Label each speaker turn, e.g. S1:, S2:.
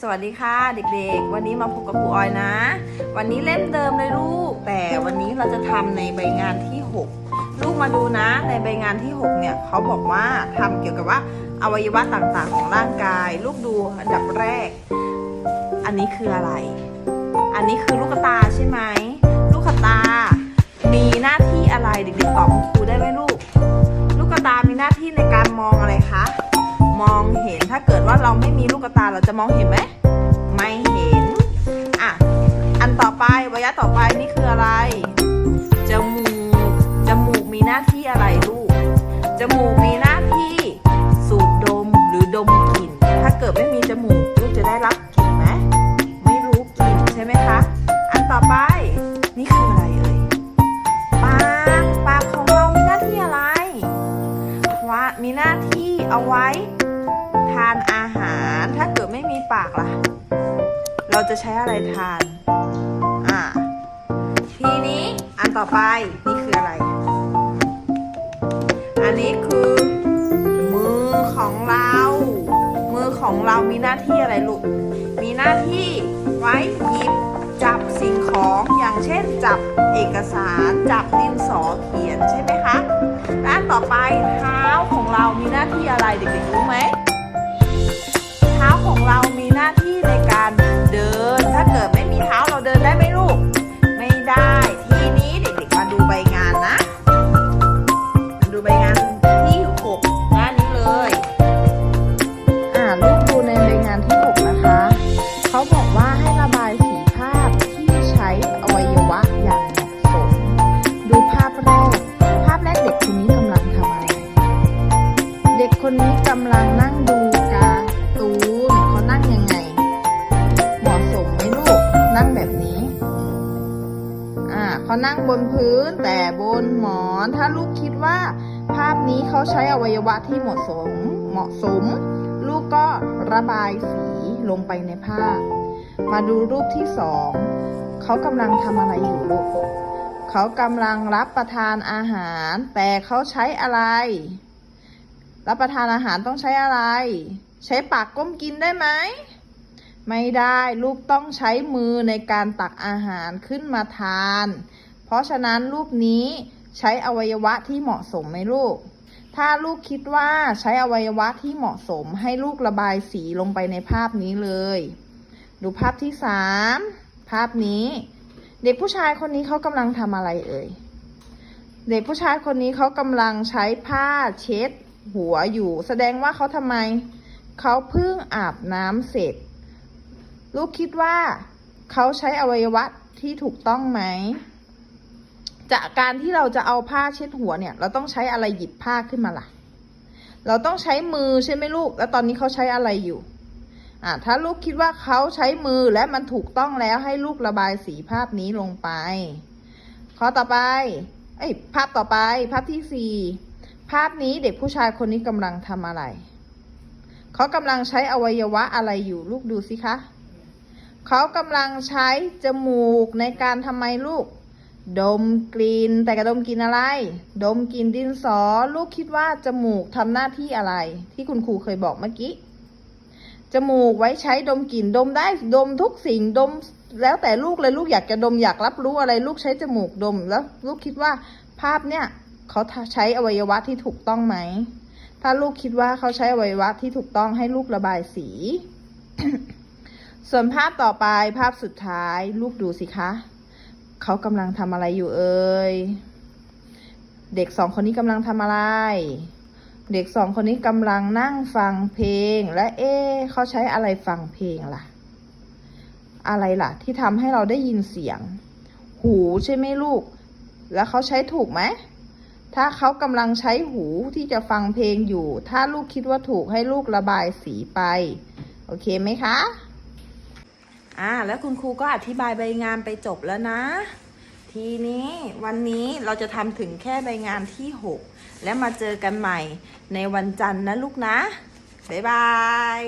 S1: สวัสดีค่ะเด็กๆ วันนี้มาพบกับครูออยนะ วันนี้เล่มเดิมเลยลูก แต่วันนี้เราจะทำในใบงานที่ 6 ลูกมาดูนะ ในใบงานที่ 6 เนี่ยเขาบอกว่าทำเกี่ยวกับว่าอวัยวะต่างๆ ของร่างกาย ลูกดูอันดับแรก อันนี้คืออะไร อันนี้คือลูกตาใช่ไหม ลูกตา มีหน้าที่อะไรเด็กๆตอบครูได้ไหม ว่าเราไม่มีลูกตาเราจะมองเห็นไหมไม่เห็นอะอันต่อไประยะต่อไปนี่คืออะไรจมูกจมูกมีหน้าที่อะไรลูกจมูกมีหน้าที่สูดดมหรือดมกลิ่น ถ้าเกิดไม่มีจมูกลูกจะได้รับกลิ่นไหมไม่รู้กลิ่นใช่ไหมคะ อันต่อไปนี่คืออะไรเอ่ยปากปากของเรามีหน้าที่อะไรว่ามีหน้าที่เอาไว้ ทานอาหาร ถ้าเกิดไม่มีปากล่ะ เราจะใช้อะไรทาน อ่า ทีนี้อันต่อไปนี่คืออะไร อันนี้คือ มือของเรา มือของเรามีหน้าที่อะไรลูก มีหน้าที่ไว้หยิบจับสิ่งของอย่างเช่นจับเอกสารจับดินสอเขียนใช่ไหมคะ ด้านต่อไปเท้าของเรามีหน้าที่อะไรเด็กๆรู้ไหม เท้าของเรามีหน้าที่ในการเดิน ถ้าเกิดไม่มีเท้าเราเดินได้ไหมลูก ไม่ได้ ทีนี้เด็กๆมาดูใบงานนะมาดูใบงานที่หกหน้านี้เลย อ่าลูกดูในใบงานที่หกนะคะ เขาบอกว่าให้ระบายสีภาพที่ใช้อวัยวะอย่างเหมาะสม ดูภาพแรก ภาพแรกเด็กคนนี้กำลังทำอะไร เด็กคนนี้กำลังนั่งดู เขานั่งบนพื้นแต่บนหมอน ถ้าลูกคิดว่า ภาพนี้เขาใช้อวัยวะที่เหมาะสมเหมาะสม ลูกก็ระบายสีลงไปในภาพ มาดูรูปที่สองเขากำลังทำอะไรอยู่ลูกเขากำลังรับประทานอาหาร แต่เขาใช้อะไร รับประทานอาหารต้องใช้อะไร ใช้ปากก้มกินได้ไหม ไม่ได้ลูกต้องใช้มือในการตักอาหารขึ้นมาทาน เพราะฉะนั้นรูปนี้ใช้อวัยวะที่เหมาะสมไหมลูก ถ้าลูกคิดว่าใช้อวัยวะที่เหมาะสมให้ลูกระบายสีลงไปในภาพนี้เลย ดูภาพที่สามภาพนี้ เด็กผู้ชายคนนี้เขากำลังทำอะไรเอ่ย เด็กผู้ชายคนนี้เขากำลังใช้ผ้าเช็ดหัวอยู่ แสดงว่าเขาทำไม เขาเพิ่งอาบน้ำเสร็จ ลูกคิดว่าเขาใช้อวัยวะที่ถูกต้องไหม จากการที่เราจะเอาผ้าเช็ดหัวเนี่ย เราต้องใช้อะไรหยิบผ้าขึ้นมาล่ะ เราต้องใช้มือใช่ไหมลูก แล้วตอนนี้เขาใช้อะไรอยู่ อ่าถ้าลูกคิดว่าเขาใช้มือและมันถูกต้องแล้วให้ลูกระบายสีภาพนี้ลงไป ข้อต่อไป เอ้ย ภาพต่อไป ภาพที่สี่ภาพนี้เด็กผู้ชายคนนี้กำลังทำอะไร เขากำลังใช้อวัยวะอะไรอยู่ ลูกดูสิคะ เขากำลังใช้จมูกในการทำไมลูก ดมกลิ่นแต่กระดมกลิ่นอะไร ดมกลิ่นดินสอ ลูกคิดว่าจมูกทำหน้าที่อะไร ที่คุณครูเคยบอกเมื่อกี้จมูกไว้ใช้ดมกลิ่นดมได้ดมทุกสิ่งดม แล้วแต่ลูกเลยลูกอยากจะดมอยากรับรู้อะไร ลูกใช้จมูกดมแล้ว ลูกคิดว่าภาพเนี่ยเขาใช้อวัยวะที่ถูกต้องไหม ถ้าลูกคิดว่าเขาใช้อวัยวะที่ถูกต้องให้ลูกระบายสี ส่วนภาพต่อไปภาพสุดท้าย ลูกดูสิคะ เขากำลังทำอะไรอยู่เอ่ยเด็กสองคนนี้กำลังทำอะไร เด็กสองคนนี้กำลังนั่งฟังเพลง และเอ๊เขาใช้อะไรฟังเพลงล่ะ อะไรล่ะ ที่ทำให้เราได้ยินเสียง หูใช่ไหมลูก แล้วเขาใช้ถูกไหมถ้าเขากำลังใช้หูที่จะฟังเพลงอยู่ ถ้าลูกคิดว่าถูกให้ลูกระบายสีไป โอเคไหมคะ อ่าแล้วคุณครูก็อธิบายใบงานไปจบแล้วนะ ทีนี้วันนี้เราจะทำถึงแค่ใบงานที่ 6 แล้วมาเจอกันใหม่ในวันจันทร์นะลูกนะ บ๊ายบาย